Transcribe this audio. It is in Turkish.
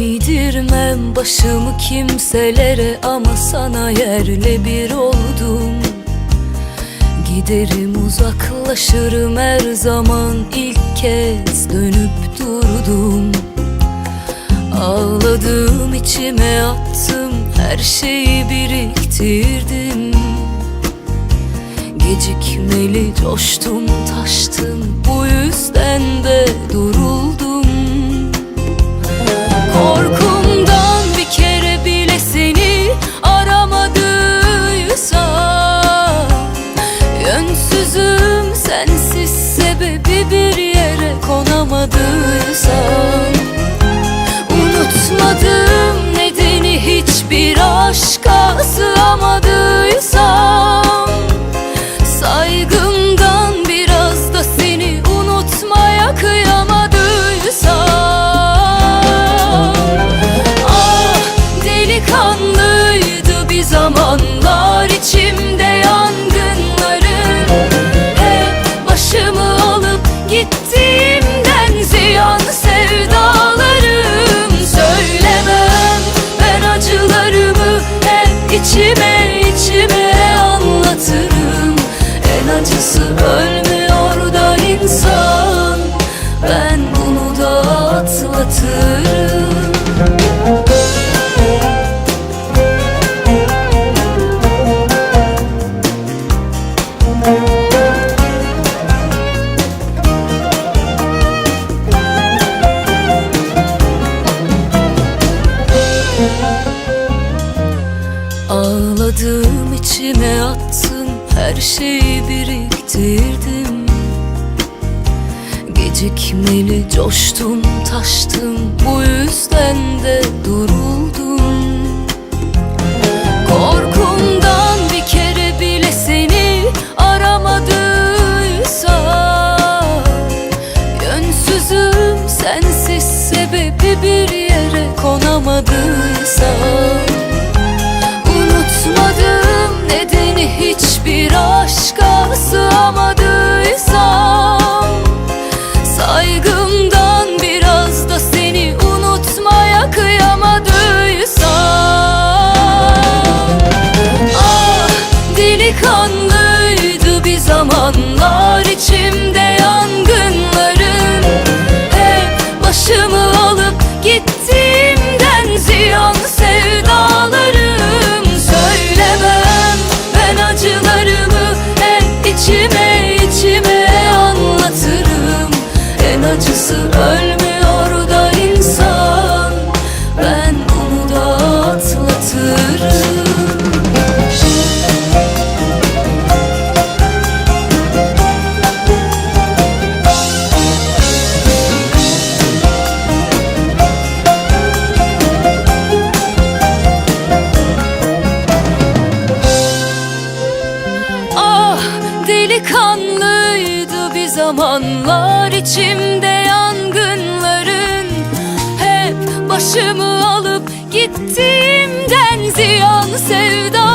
Eğdirmem başımı kimselere ama sana yerle bir oldum. Giderim uzaklaşırım her zaman ilk kez dönüp durdum. Ağladım içime attım her şeyi biriktirdim. Gecikmeli coştum taştım bu yüzden de sentimento. sattın Her şeyi biriktirdim. Gecikmeli coştum taştım Bu yüzden de duruldum zamanlar içimde yangınların Hep başımı alıp gittiğimden ziyan sevdan